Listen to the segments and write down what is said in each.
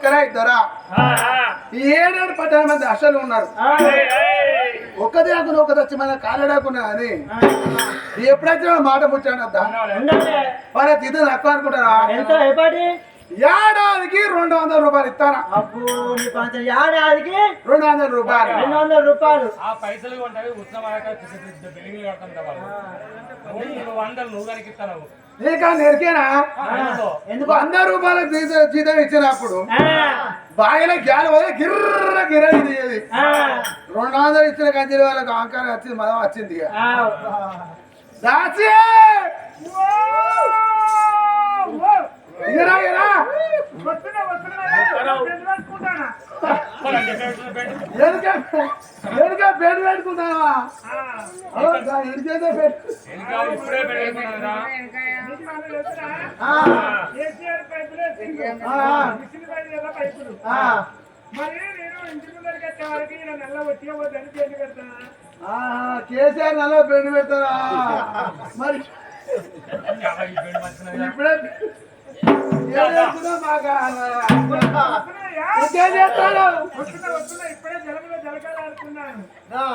ఒక్కరా ఇద్దరా? ఈ ఏడేడు పద్దెనిమిది మంది అసలు ఉన్నారు. ఒక్కదే ఆకుని ఒకటి వచ్చి మన కాలడాకున్నా అని. ఎప్పుడైతే మాట ముచ్చాడు అద్దా. మరి ఇది తక్కువ అనుకుంటారా? ఎంత ఏపాటి ఏడాదికి రెండు వందల రూపాయలు ఇస్తానా అబ్బో నీ పంచం ఏడాదికి రెండు వందల రూపాయలు. రెండు వందల రూపాయలు. ఆ పైసలు వాళ్ళు. నువ్వు వందలు నువ్వు కనిపిస్తావు నీకా నెరికేనా? ఎందుకు? వంద రూపాయల జీతం ఇచ్చినప్పుడు బాయిలో గ్యాల పోయి గిర్ర గిర్ర ఇది రెండు వందలు ఇచ్చిన కంచెల వాళ్ళకి ఆంకారం వచ్చింది మనం వచ్చింది ఇక. దాచి! ఇగరా ఎనుక బెడ్ పెట్టుకున్నావా పెట్టు. మరి నేను ఇంటి ముందరికి వచ్చే వరకు ఈయన నల్ల వచ్చి పోతాను చేతి కడతాను ఆహా, కేసీఆర్ నల్ల బెడ్ పెడతారా? మరి ఇప్పుడే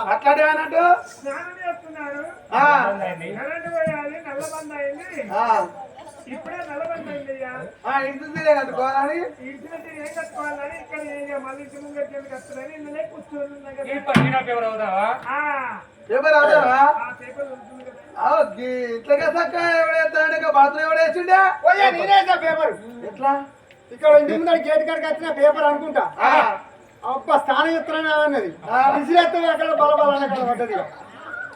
అట్లాంటి అన్నట్టు? స్నానం చేస్తున్నాను ఆ, కరెంటు పోయాలి నల్ల బంద్ అయింది. ఇప్పుడే నల్ల బంద్ అయింది అయ్యా ఆ, ఇంటి తీరే కట్టుకోవాలని. ఇంటికి ఏం కట్టుకోవాలని ఇక్కడ ఏం మళ్ళీ ఇంటి ముందు చేతి కట్టుకోవాలని ఉన్నా కదా. ఈ పట్టిన పేపర్ అవుతావా? ఆ, ఎవరు అవుతారా ఆ పేపర్ ఉంటుంది కదా. ఇట్లకే చక్క ఎవడేస్తాడు బాత్రూమ్ ఎవడేసిండే నేనేసా పేపర్. ఎట్లా? ఇక్కడ ఇంటి ముందర గేట్ కాడికి వచ్చిన పేపర్ అనుకుంటా. ఆ, అబ్బా స్థానం చెప్తున్నా అన్నది. ఆ. విసిరేస్తే అక్కడ బలబల పడ్డది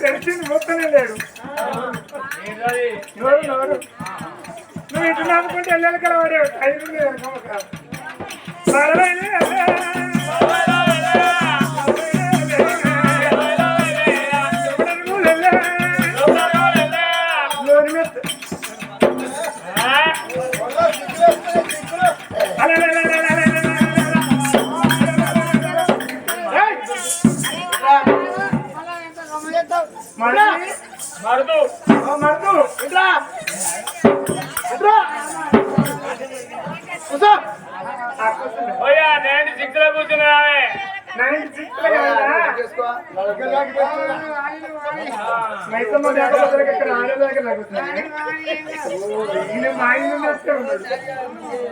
తెలిసింది మొత్తనే లేడు నోరు నోరు. నువ్వు ఇటు నమ్ముకుంటే వెళ్ళాలి కదా వాడే ఐదు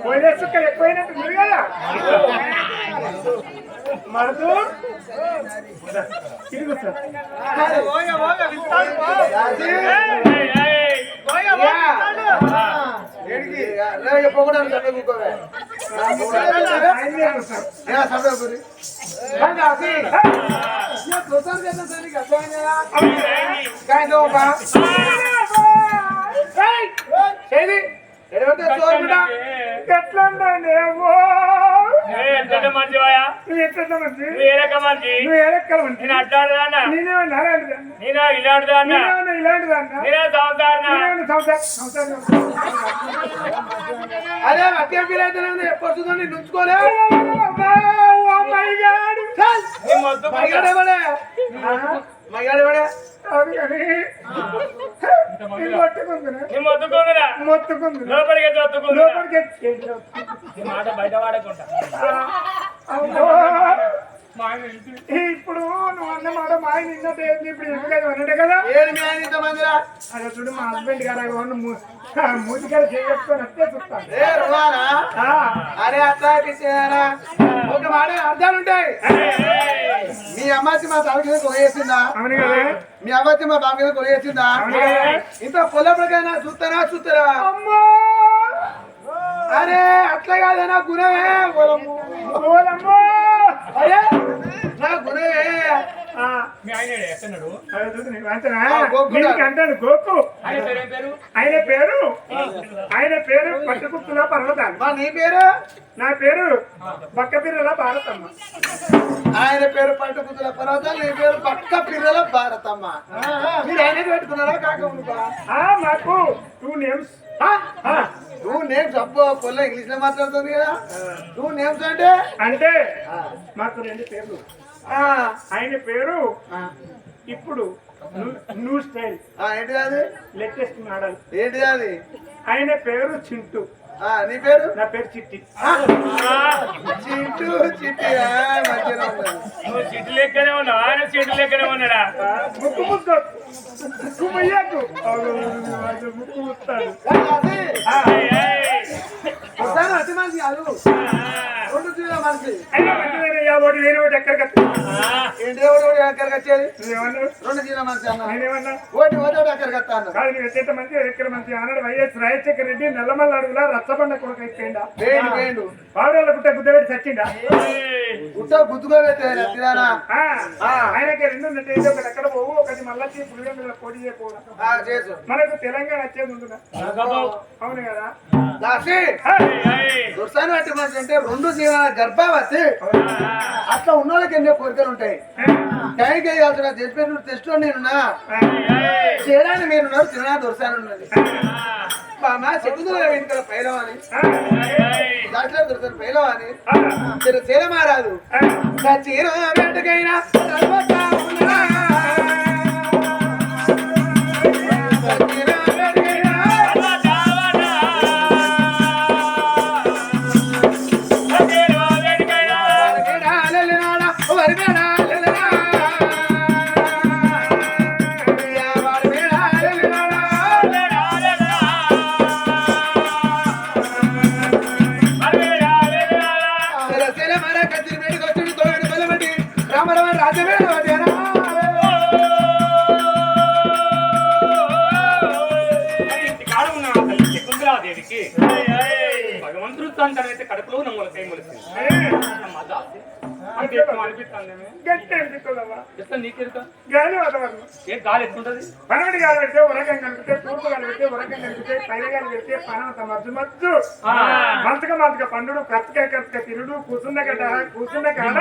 పోయిన సుక్క ఎక్కువైనట్టు ఉంది కదా మరదు తిరుగు సార్ ఏడికి? రే, ఏ, సభ్య కూరి. రండి, ఆసి. ఏ, చూసాను కదా, సరే, నీకు అర్థమైందా? కాయంతో ఒక. ఏయ్, ఏది? ఎడబడితే చూడకుండా. ఎట్లా ఉందండి ఏమో ఎంత మంచివాయా అదే అయితే ఎప్పుడు వస్తుందో నేను ఉంచుకోలే? మొత్తుకుందిరా మొత్తుకుంది లోపలికి లోపలికి మాట బయట వాడకుండా. ఇప్పుడు నువ్వు అన్న మాట మా ఆయన నిన్నట్టు ఏంది? ఇప్పుడు ఎందుకు అన్నట్టే కదా? అదే చూడు మా హస్బెండ్ గారు మూతికాలు చేయకపోతే అట్టే చూస్తాను ఏ, రువానా? ఆ, అరే అట్లా. ఒక మాట అర్థాలు ఉంటాయి మీ అమ్మాచి మా తాత కింద అవును కదా. మీ అమ్మాచి మా బాబు కింద అవును కదా. ఇంత పొలపడికైనా చూస్తారా చూస్తారా? అరే అట్లా కాదనా గుణమే పొలము. అరే నా గుణమే. మీ ఆయన ఎక్కన్నాడు? ఆ, గోకు ఆయన పేరు ఆయన పేరు? ఆయన పేరు పట్టుకుప్పుల పర్వతాలు. మా నీ పేరు? నా పేరు బక్క పిల్లల భారతమ్మ. ఆయన పేరు పట్టుకుతుల పర్వతాలు నీ పేరు పక్క పిల్లల భారతమ్మ మీరు ఆయన పెట్టుకున్నారా? కాక ఉండుకో? ఆ మాకు టూ నేమ్స్ ఆ? ఆ, నువ్వు నేమ్స్ అబ్బో పొల్ల ఇంగ్లీష్లో మాట్లాడుతుంది కదా. నువ్వు నేమ్స్ అంటే? అంటే మాకు రెండు పేర్లు. ఆయన పేరు ఆ, ఇప్పుడు న్యూ- స్టైల్. ఆ, ఏంటిది అది? Latest model. ఏంటిది అది? ఆయన పేరు చింటూ. ఆ, నీ పేరు? నా పేరు చిట్టి. ఆ, చిట్టు. చిట్టి నువ్వు సీటు లెక్కనే ఉన్నావు? ఆయన సీటు లెక్కనే ఉన్నాడా? ముక్కు ముక్కు ముక్కు ముయ్యకు అది. ముక్కు ముస్తాడు అతి మంచి కాదు. రెండు మనిషి ఒకటి వేరే ఒకటి ఎక్కడికి ఏంటి ఎక్కడికి వచ్చేది? నువ్వేమన్నావు? రెండు తీరా మనిషి అన్న నేనేమన్నా? ఓటి ఓటి ఎక్కడికి వస్తాను కాదు నువ్వు ఎట్ట మంచి ఎక్కడ మంచి ఆనాడు వైఎస్ రాజశేఖర రెడ్డి నల్లమల్ల అడుగులా రచ్చబండ కొడుకు అయిపోయిందా వేయండి వేయండు. పావురాల గుట్ట గుద్దబెట్టి చచ్చిందా ఏయ్. గుట్ట గుద్దుగా. ఆయనకి రెండు ఉన్నట్టు ఒకటి ఎక్కడ పోవు ఒకటి మళ్ళీ పులివెం మీద పోటీ చేయకూడదు మనకు తెలంగాణ వచ్చేది ఉంటుందా. అవును కదా? దాసి. దుర్సాను అంటే మనిషి అంటే రెండు జీవన గర్భావతి. అట్లా ఉన్న వాళ్ళకి ఎన్నో కోరికలు ఉంటాయి. టైంకి వేయాల్సిన తెలిపి టెస్ట్ నేనున్నా ఏయ్. చేయడానికి మీరున్నారు తినడా దొరసాను ఉన్నది. మా చెబుతున్నా వెనుక పైలం అని దాంట్లో దొరసాను పైలం అని చీర చిర చీరమారాదు చీర వెంటకైనా. గాలి ఎట్లుంటది? పనవటి గాలి పెడితే ఉరకం కనిపితే తూర్పు గాలి పెడితే ఉరకం కనిపితే పైన గాలి పెడితే పనంత మధ్య మధ్య ఆ. మంతక మంతక పండుడు కర్తక కర్తక తిరుడు కూసున్న గడ్డ కూసున్న కాడ.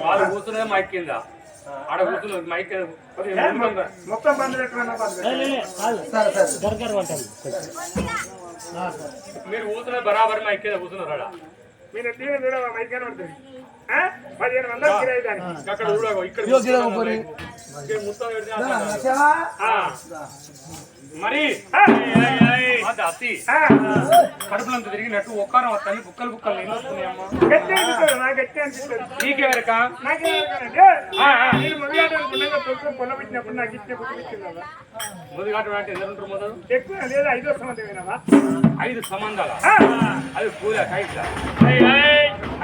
వాళ్ళు కూర్చున్నది మైక్ కింద. ఆడ కూర్చున్నది మైక్ కింద. మొత్తం బంద్ పెట్టుకున్నా బంద్ సరే సరే. మీరు కూర్చున్నది బరాబర్ మైక్ కింద కూర్చున్నారు ఆడ. మీరు టీవీ చూడ మైక్ కనబడుతుంది? పదిహేను వందలు కిరాయి దానికి అక్కడ ఇక్కడ ఇదిగో గిరాకు పోనీ. ఇక్కడ మొత్తం పెడితే మరి కడుపులంతా తిరిగినట్టు ఒక్కరం వస్తాయి బుక్కలు బుక్కలు నీళ్ళు వస్తున్నాయమ్మా నీకెవరిక. నేను నాకు ఇచ్చే ఇచ్చిందా ముదుగాటు అంటే ఎంత ఉంటారు మొదలు? ఎక్కువ లేదా ఐదో సంవత్సరమేనావా ఐదు సంబంధాలు? అది పూల కైట్ల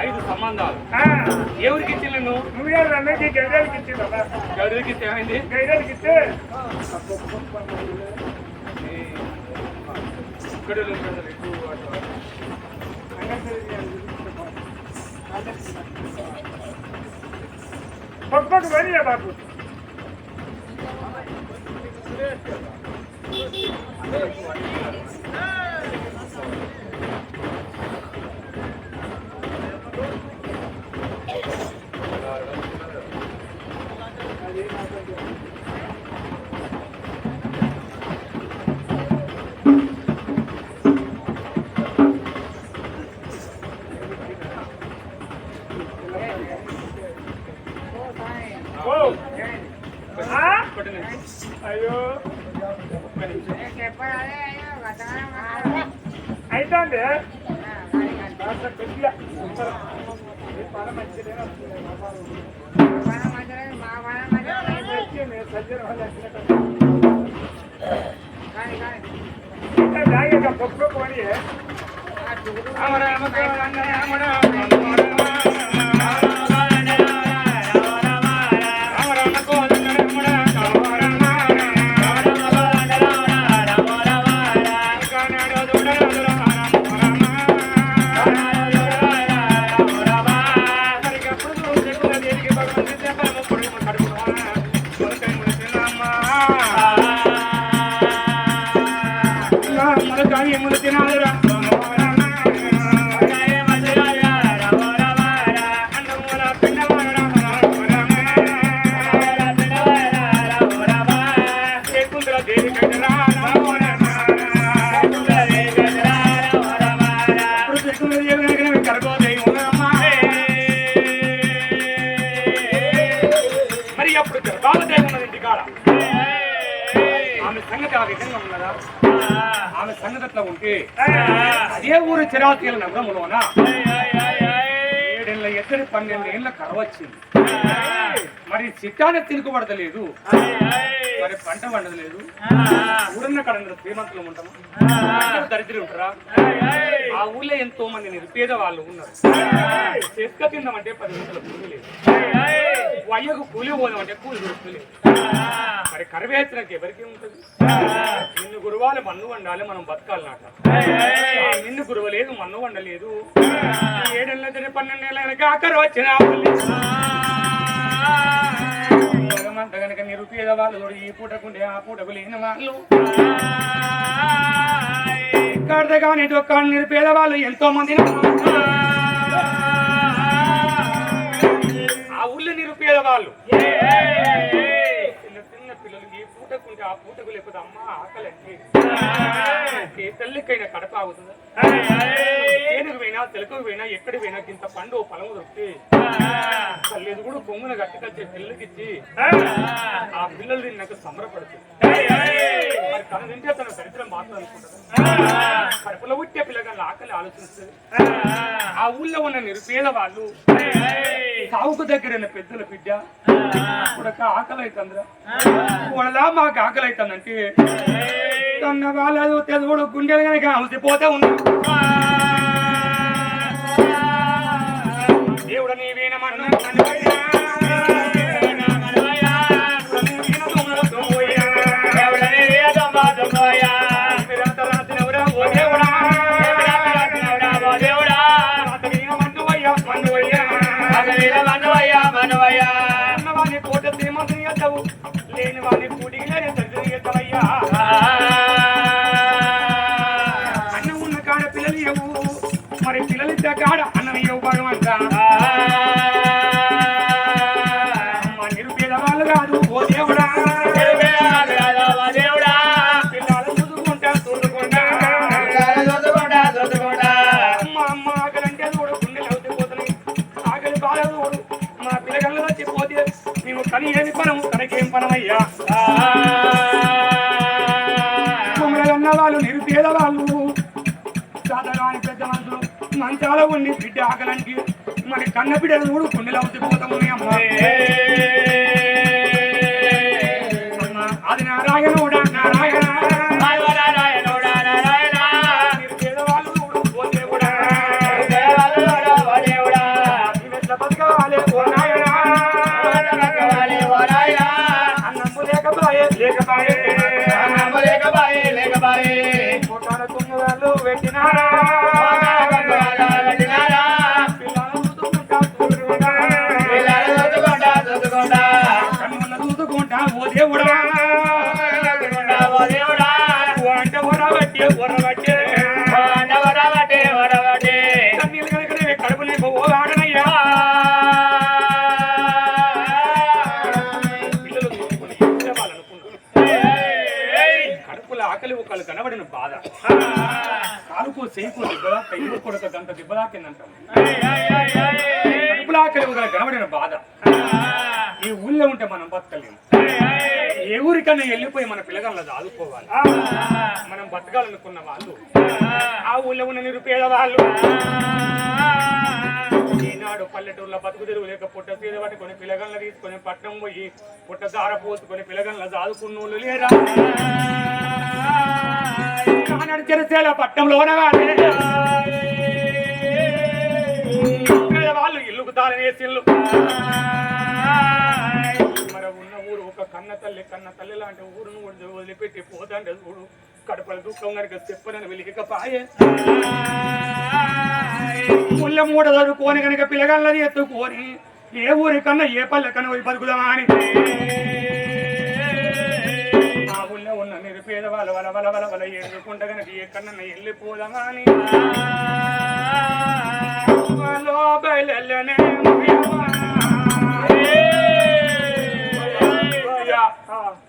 ఐదు సంబంధాలు. ఆ, ఎవరికి ఇచ్చింది నువ్వు అన్నకి గైడలకి ఇచ్చిందా ఎవరికి ఇస్తే. ఏమైంది గైడలకి ఇస్తే ఇక్కడ ఉంటారు, ఇటు అటు. పక్కకు పని బాబు ఓ हमारा हमारा అదే ఊరు చిరాతీల నగరములోన ఏడేళ్ళ ఎద్దరి పన్నెండు ఏళ్ళ కరవచ్చింది. మరి చిట్టాన తిరుగుబడతలేదు మరి పంట పండలేదు. ఊరన్న కడ శ్రీమంతులు ఉంటాము? దరిద్రులు ఉంటారా? ఆ ఊళ్ళో ఎంతో మంది నిరుపేద వాళ్ళు ఉన్నారు. చెక్క తిందామంటే పది నిమిషాలు భూమి లేదు వయ్యకు కూలి పోదామంటే కూలి దొరుకుతలేదు. మరి కరివేచనకి ఎవరికి ఉంటుంది? నిన్ను గురువాలి మన్ను వండాలి మనం బతకాలి నాట ఆ నిన్ను గురువలేదు మన్ను వండలేదు. ఏడేళ్ళ దగ్గర పన్నెండు ఏళ్ళ ఆఖరు వచ్చిన అంత గనక నిరుపేద వాళ్ళు ఈ పూటకుండే ఆ పూటకు లేని వాళ్ళు. ఇక్కడ కానీ ఒక్క నిరుపేద వాళ్ళు ఎంతో మంది ఊళ్ళో నిరుపేద వాళ్ళు. చిన్న చిన్న పిల్లలు ఈ పూటకుంటే ఆ పూటకు లేకపోతే అమ్మ ఆకలి అంటే తల్లికైనా కడప ఆగుతుందా? తేనెకు పోయినా తెలకు పోయినా ఎక్కడికి పోయినా ఇంత పండు ఓ పొలం దొరికితే. తల్లి కూడా కొమ్మున గట్టుకొచ్చే పిల్లలకిచ్చి ఆ పిల్లలు తిన్నాక సంబరపడుతుంది. మరి తన తింటే తన చరిత్ర మాత్రం కడుపులో పుట్టే పిల్లగాళ్ళ ఆకలి ఆలోచిస్తుంది ఆ ఊళ్ళో ఉన్న నిరుపేద వాళ్ళు సావుకు దగ్గర పెద్దల బిడ్డ ఇప్పుడొక ఆకలి అవుతుందిరా వాళ్ళ మాకు ఆకలి అవుతుందంటే తన వాళ్ళు తెలుగుడు గుండెలు కనుక అవసిపోతే ఉన్నా దేవుడు నీవేనమన్నా పిల్లలు ఇద్ద కాడ మంచాల ఉండి బిడ్డ ఆకలానికి మరి కన్న బిడ్డలు కూడా కొన్ని అవుతుంది పోతాము అమ్మ, చేయికో దిబ్బలా కయ్యో కొడక గంట దిబ్బలాకిందంటాం బాధ. ఈ ఊళ్ళో ఉంటే మనం బతకలేము. ఏ ఊరికన్నా వెళ్ళిపోయి మన పిల్లగాళ్ళ ఆదుకోవాలి మనం బతకాలనుకున్న వాళ్ళు. ఆ ఊళ్ళో ఉన్న నిరుపేద వాళ్ళు ఈనాడు పల్లెటూరులో బతుకు తెరువు లేక పుట్ట సీద పట్టుకొని పిల్లగల్ల తీసుకొని పట్నం పోయి పుట్ట దార పోసుకొని పిల్లగల్ల దాదుకున్న వాళ్ళు లేరా? ఆనాడు చెరసేల పట్టణంలోన వాళ్ళు ఇల్లుకు తాళనేసిల్లు మరి ఉన్న ఊరు ఒక కన్న తల్లి కన్న తల్లి లాంటి ఊరును వదిలిపెట్టి పోతాంటే చూడు. కడపల దుఃఖం కనుక చెప్పనని వెలిగికపాయే. ముళ్ళ మూట చదువుకొని కనుక పిల్లగాళ్ళని ఎత్తుకొని ఏ ఊరికన్నా ఏ పల్లె కన్నా పోయి బతుకుదామా అని. వల వల వల వల ఎదుర్కొంట కనుక ఎక్కడన్నా వెళ్ళిపోదామా అని లో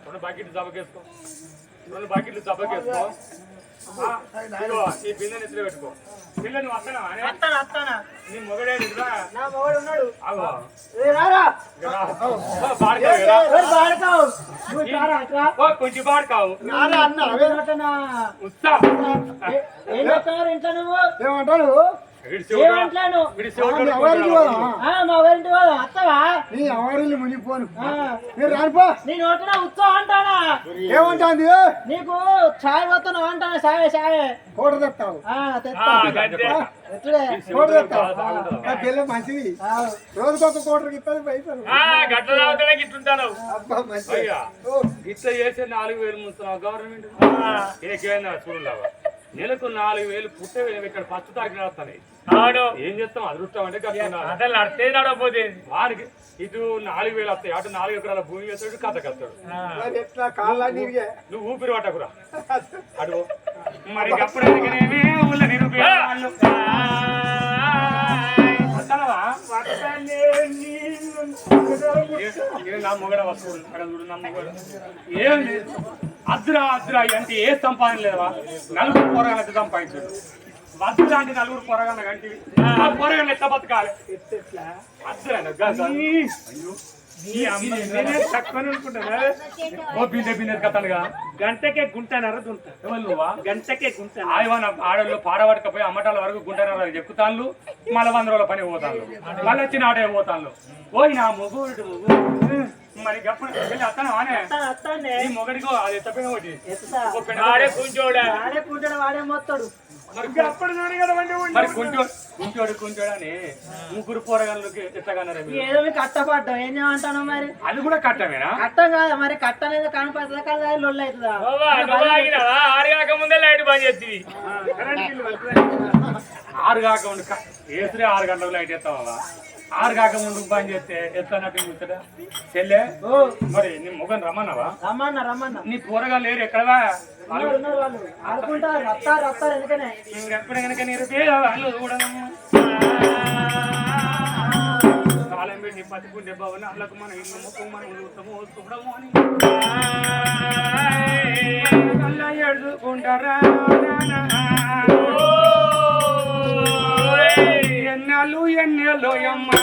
రెండు బకెట్లు దెబ్బకేసుకో రెండు బకెట్లు దెబ్బకేసుకో ఈ బిందె నెత్తిలో పెట్టుకో. పిల్ల నువ్వు వస్తానా అత్తానా అత్తానా నీ మొగడే నిద్రా నా మొగడు ఉన్నాడు. ఓ, కొంచెం బాడుకావు. అన్న ఏ- చేస్తావు ఇంట్లో నువ్వు? ఏమంటాడు? వీడి శివుడు రా. ఏమంట్లాను వీడి శివుడు మీ రా. ఎవరికి పోదామా ఆ, మా ఊరింటి వాళ్ళు అత్తవా? నీ ఎవరిల్లు మునిగిపోను. ఆ, మీరు రానిపో. నీ నోటిన ఉత్సవం అంటానా? ఏమంటాంది? నీకు చాయ్ పోతాను అంటానా? సావే సావే. కోట తెస్తావు కోట పిల్ల మంచిది. ఆ, రోజుకొక కోటకి ఇస్తుంది పైసలు. అబ్బా మంచిది. ఇట్లా చేసే నాలుగు వేలు ముస్తున్నావు. గవర్నమెంట్ చూడలాగా నెలకు నాలుగు వేలు పుట్టే వేలు ఇక్కడ పచ్చు తాకి నడుస్తాయి ఏం చేస్తాం? అదృష్టం అంటే అసలు నడితే నడకపోతే వాడికి ఇటు నాలుగు వేలు వస్తాయి అటు నాలుగు ఎకరాల భూమి వేస్తాడు కథ కస్తాడు ఇరిగే. నువ్వు ఊపిరి పట్టకురా. అడు మరి అప్పుడు నా మొగడ వస్తువులు. అక్కడ చూడు నా మొగడు. ఏం లేదు అద్దురా అద్దురా అంటే ఏ సంపాదన లేవా నలుగురు పొరగాలంటే సంపాదించాడు. వద్దురా అంటే నలుగురు పొరగాల కంటివి ఆ పొరగాలు ఎట్లా బతకాలి. గంటకే గుంటనర నువ్వా? గంటకే గుంట ఆయవాన ఆడల్లో పాడబడకపోయి అమ్మటాల వరకు గుంటనర ఎక్కుతాన్లు మళ్ళీ వంద రోజుల పని పోతాను మళ్ళీ వచ్చిన ఆడే పోతాను ఓయ్ నా మొగుడు మొగుడు. మరి గప్పుడు అత్తను ఈ మొగడికో అది ఒకటి. కూర్చోడా? వాడే కూర్చోడు వాడే మొత్తాడు మరి అప్పుడు మరి కుంచోడు కుంచోడు కుంచోడు అని ముగ్గురు పోరగాళ్ళకి ఏదో మీకు కట్టపడ్డావు ఏం చేయమంటాను మరి? అది కూడా కట్టమేనా? కట్టం కాదా మరి కట్ట అనేది కనపడుతుందా కదా లొల్లు అవుతుందా ఆరు కాక ముందే లైట్ బంద్ చేస్తుంది ఆరు కాక ముందు ఆరు గంటలకు లైట్ ఎత్తావా? ఆరు కాక ముందు బంద్ చేస్తే ఎత్తనట్టు కూర్చుంటా చెల్లె మరి నీ మొగన్ రమ్మన్నావా? రమ్మన్నా రమ్మన్నా. నీ కూరగా లేరు ఎక్కడవా? ఇంకెప్పుడు కనుక నీరు వాళ్ళు కూడా కాలం పెట్టి బతుకుంటే బాబు అల్లకు మన ఇల్లు ముఖం మనం చూస్తాము చూడము అని. ఎడుకుంటారా? ఎన్నెలు ఎన్నెలు అమ్మా